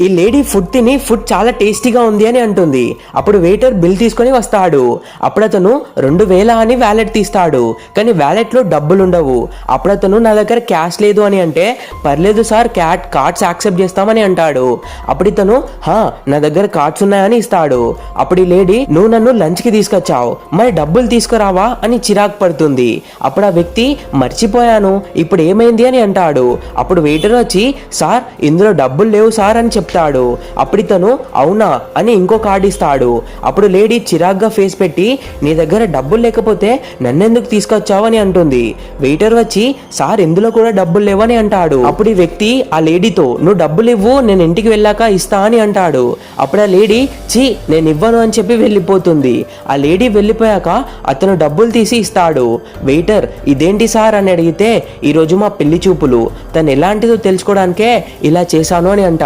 ఈ lady food తిని food చాలా టేస్టీగా ఉంది అని అంటుంది. అప్పుడు వెయిటర్ బిల్ తీసుకొని వస్తాడు. అప్పుడు అతను రెండు వేల అని వ్యాలెట్ తీస్తాడు. కానీ వ్యాలెట్లో డబ్బులు ఉండవు అప్పుడు అతను నా దగ్గర క్యాష్ లేదు అని అంటే పర్లేదు సార్ క్యాట్ కార్డ్స్ యాక్సెప్ట్ చేస్తామని అంటాడు. అప్పుడు ఇతను హా నా దగ్గర కార్డ్స్ ఉన్నాయని ఇస్తాడు. అప్పుడు ఈ లేడీ నువ్వు నన్ను లంచ్కి తీసుకొచ్చావు. మరి డబ్బులు తీసుకురావా? అని చిరాకు పడుతుంది. అప్పుడు ఆ వ్యక్తి మర్చిపోయాను. ఇప్పుడు ఏమైంది? అని అంటాడు. అప్పుడు వెయిటర్ వచ్చి సార్ ఇందులో డబ్బులు లేవు సార్ అని చెప్తాడు అప్పుడు ఇతను అవునా? అని ఇంకో కార్డు ఇస్తాడు అప్పుడు లేడీ చిరాగ్గా ఫేస్ పెట్టి నీ దగ్గర డబ్బులు లేకపోతే నన్నెందుకు తీసుకొచ్చావు అని అంటుంది. వెయిటర్ వచ్చి సార్ ఇందులో కూడా డబ్బులు లేవని అంటాడు. అప్పుడు ఈ వ్యక్తి ఆ లేడీతో నువ్వు డబ్బులు ఇవ్వు నేను ఇంటికి వెళ్ళాక ఇస్తా అని అంటాడు. అప్పుడు ఆ లేడీ చీ నేను ఇవ్వను అని చెప్పి వెళ్ళిపోతుంది. ఆ లేడీ వెళ్ళిపోయాక అతను డబ్బులు తీసి ఇస్తాడు. వెయిటర్ ఇదేంటి సార్? అని అడిగితే ఈరోజు మా పెళ్ళి చూపులు. తను ఎలాంటిదో తెలుసుకోవడానికే ఇలా చేశాను అని అంటాడు.